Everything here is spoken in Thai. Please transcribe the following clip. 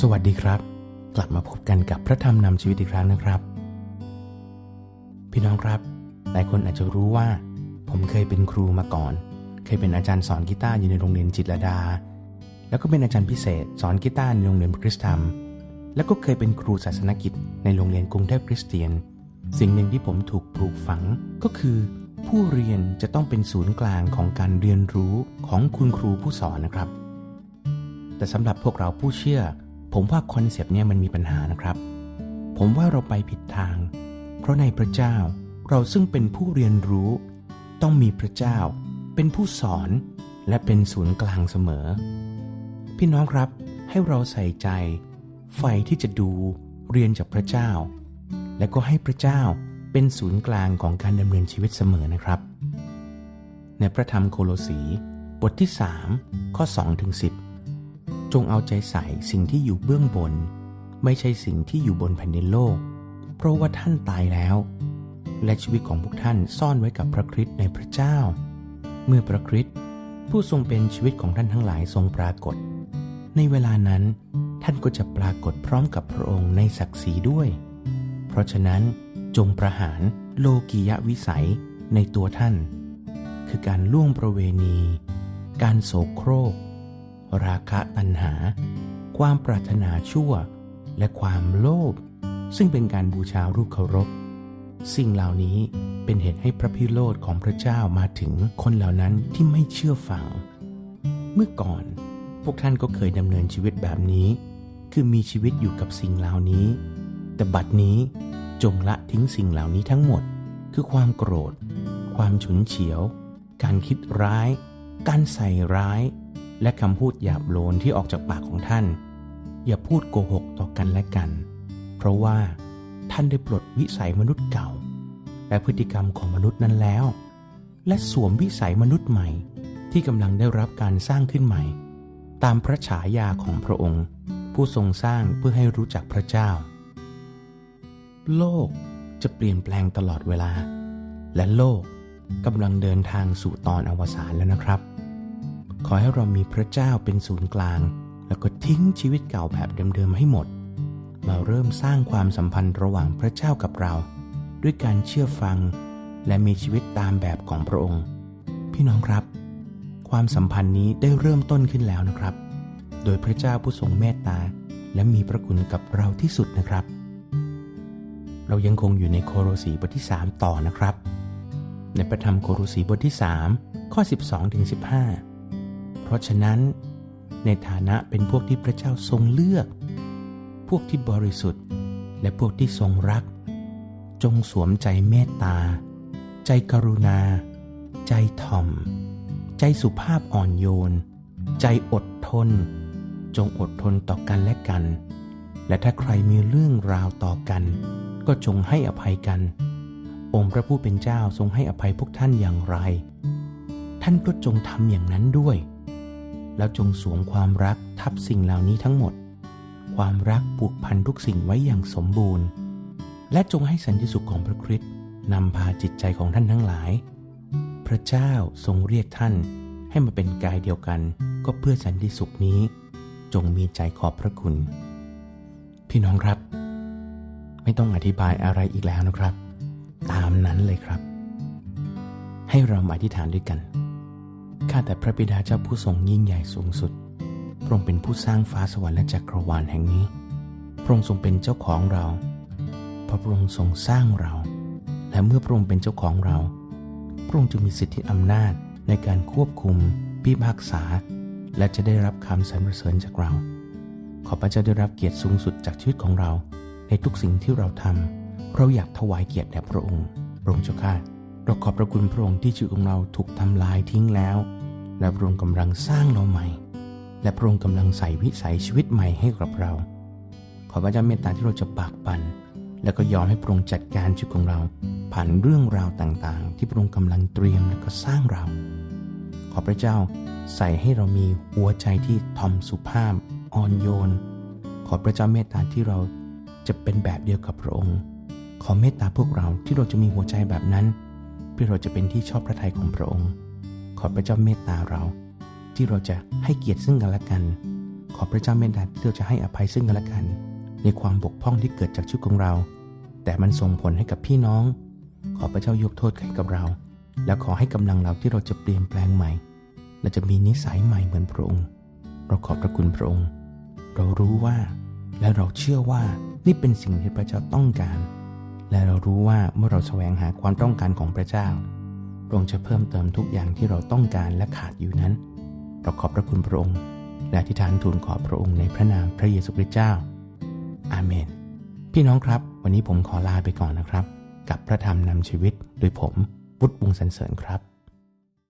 สวัสดีครับ กลับมาพบกันกับพระธรรมนำชีวิตอีกครั้งนะครับ พี่น้องครับ หลายคนอาจจะรู้ว่า ผมเคยเป็นครูมาก่อน เคยเป็นอาจารย์สอนกีตาร์อยู่ในโรงเรียนจิตรดา แล้วก็เป็นอาจารย์พิเศษสอนกีตาร์ในโรงเรียนคริสตธรรม แล้วก็เคยเป็นครูศาสนกิจในโรงเรียนกรุงเทพคริสเตียน สิ่งหนึ่งที่ผมถูกปลูกฝังก็คือ ผู้เรียนจะต้องเป็นศูนย์กลางของการเรียนรู้ของคุณครูผู้สอนนะครับ แต่สำหรับพวกเราผู้เชื่อ ผมว่าคอนเซปต์เนี้ยมันมีปัญหานะครับ ผมว่าเราไปผิดทาง เพราะในพระเจ้าเราซึ่งเป็นผู้เรียนรู้ ต้องมีพระเจ้า เป็นผู้สอนและเป็นศูนย์กลางเสมอ พี่น้องครับให้เราใส่ใจ ไฟที่จะดูเรียนจากพระเจ้า และก็ให้พระเจ้าเป็นศูนย์กลางของการดำเนินชีวิตเสมอนะครับ ในพระธรรมโคโลสีบทที่ 3 ข้อ2ถึง10 จงเอาใจใส่สิ่งที่อยู่เบื้องบน ไม่ใช่สิ่งที่อยู่บนแผ่นดินโลก เพราะว่าท่านตายแล้ว และชีวิตของพวกท่านซ่อนไว้กับพระคริสต์ในพระเจ้า เมื่อพระคริสต์ผู้ทรงเป็นชีวิตของท่านทั้งหลายทรงปรากฏ ในเวลานั้นท่านก็จะปรากฏพร้อมกับพระองค์ในศักดิ์ศรีด้วย เพราะฉะนั้นจงประหารโลกียวิสัยในตัวท่าน คือการล่วงประเวณี การโสโครก ราคะตัณหา ความปรารถนาชั่ว และความโลภซึ่งเป็นการบูชารูปเคารพ สิ่งเหล่านี้เป็นเหตุให้พระพิโรธของพระเจ้ามาถึงคนเหล่านั้นที่ไม่เชื่อฟัง เมื่อก่อน พวกท่านก็เคยดำเนินชีวิตแบบนี้ คือมีชีวิตอยู่กับสิ่งเหล่านี้ แต่บัดนี้จงละทิ้งสิ่งเหล่านี้ทั้งหมด คือความโกรธ ความฉุนเฉียว การคิดร้าย การใส่ร้าย และคำพูดหยาบโลนที่ออกจากปากของท่าน อย่าพูดโกหกต่อกันและกัน เพราะว่าท่านได้ปลดวิสัยมนุษย์เก่า และพฤติกรรมของมนุษย์นั้นแล้ว และสวมวิสัยมนุษย์ใหม่ที่กำลังได้รับการสร้างขึ้นใหม่ ตามพระฉายาของพระองค์ ผู้ทรงสร้างเพื่อให้รู้จักพระเจ้า โลกจะเปลี่ยนแปลงตลอดเวลา และโลกกำลังเดินทางสู่ตอนอวสานแล้วนะครับ ขอให้เรามีพระเจ้าเป็นศูนย์กลาง แล้วก็ทิ้งชีวิตเก่าแบบเดิมๆให้หมด มาเริ่มสร้างความสัมพันธ์ระหว่างพระเจ้ากับเรา ด้วยการเชื่อฟัง และมีชีวิตตามแบบของพระองค์ พี่น้องครับ ความสัมพันธ์นี้ได้เริ่มต้นขึ้นแล้วนะครับ โดยพระเจ้าผู้ทรงเมตตา และมีพระคุณกับเราที่สุดนะครับ เรายังคงอยู่ในโคโรสีบทที่ 3 ต่อนะครับ ในพระธรรมโคโรสีบทที่ 3 ข้อ 12ถึง15 ราะฉะนั้น ในฐานะเป็นพวกที่พระเจ้าทรงเลือก พวกที่บริสุทธิ์ และพวกที่ทรงรัก จงสวมใจเมตตา ใจกรุณา ใจถ่อม ใจสุภาพอ่อนโยน ใจอดทน จงอดทนต่อกันและกัน และถ้าใครมีเรื่องราวต่อกัน ก็จงให้อภัยกัน องค์พระผู้เป็นเจ้าทรงให้อภัยพวกท่านอย่างไร ท่านก็จงทำอย่างนั้นด้วย แล้วจงสวมความรักทับสิ่งเหล่านี้ทั้งหมด ความรักผูกพันทุกสิ่งไว้อย่างสมบูรณ์ และจงให้สันติสุขของพระคริสต์นำพาจิตใจของท่านทั้งหลาย พระเจ้าทรงเรียกท่านให้มาเป็นกายเดียวกัน ก็เพื่อสันติสุขนี้ จงมีใจขอบพระคุณ พี่น้องครับ ไม่ต้องอธิบายอะไรอีกแล้วนะครับ ตามนั้นเลยครับ ให้เรามาอธิษฐานด้วยกัน ข้าแต่พระบิดาเจ้าผู้ทรงยิ่งใหญ่สูงสุด พระองค์เป็นผู้สร้างฟ้าสวรรค์และจักรวาลแห่งนี้ พระองค์ทรงเป็นเจ้าของเราเพราะพระองค์ทรงสร้างเรา และเมื่อพระองค์เป็นเจ้าของเรา พระองค์จึงมีสิทธิอำนาจในการควบคุมพิพากษา และจะได้รับคำสรรเสริญจากเรา ขอพระเจ้าได้รับเกียรติสูงสุดจากชีวิตของเรา ในทุกสิ่งที่เราทำเราอยากถวายเกียรติแด่พระองค์พระองค์เจ้าข้า เราขอบพระคุณพระองค์ที่ชีวิตของเราถูกทำลายทิ้งแล้ว และพระองค์กำลังสร้างเราใหม่ และพระองค์กำลังใส่วิสัยชีวิตใหม่ให้กับเรา ขอพระเจ้าเมตตาที่เราจะปากปันและก็ยอมให้พระองค์จัดการชีวิตของเรา ผ่านเรื่องราวต่างๆ ที่พระองค์กำลังเตรียมและก็สร้างเรา ขอพระเจ้าใส่ให้เรามีหัวใจที่ทอมสุภาพอ่อนโยน ขอพระเจ้าเมตตาที่เราจะเป็นแบบเดียวกับพระองค์ ขอเมตตาพวกเราที่เราจะมีหัวใจแบบนั้น พื่อเราจะเป็นที่ชอบพระทัยของพระองค์ ขอพระเจ้าเมตตาเรา ที่เราจะให้เกียรติซึ่งกันและกันขออพระเจ้าเมตตาที่เราจะให้อภัยซึ่งกันและกัน ในความบกพร่องที่เกิดจากชีวิตของเรา แต่มันส่งผลให้กับพี่น้อง ขอพระเจ้ายกโทษให้กับเรา และขอให้กำลังเราที่เราจะเปลี่ยนแปลงใหม่ และจะมีนิสัยใหม่เหมือนพระองค์ เราขอบพระคุณพระองค์ เรารู้ว่า และเราเชื่อว่านี่เป็นสิ่งที่พระเจ้าต้องการ และเรารู้ว่าเมื่อเราแสวงหาความต้องการของพระเจ้า พระองค์จะเพิ่มเติมทุกอย่างที่เราต้องการและขาดอยู่นั้น เราขอบพระคุณพระองค์ และอธิษฐานทูลขอพระองค์ในพระนามพระเยซูคริสต์เจ้า อาเมน พี่น้องครับ วันนี้ผมขอลาไปก่อนนะครับ กับพระธรรมนำชีวิตโดยผมวุฒิวงสันเสริญครับ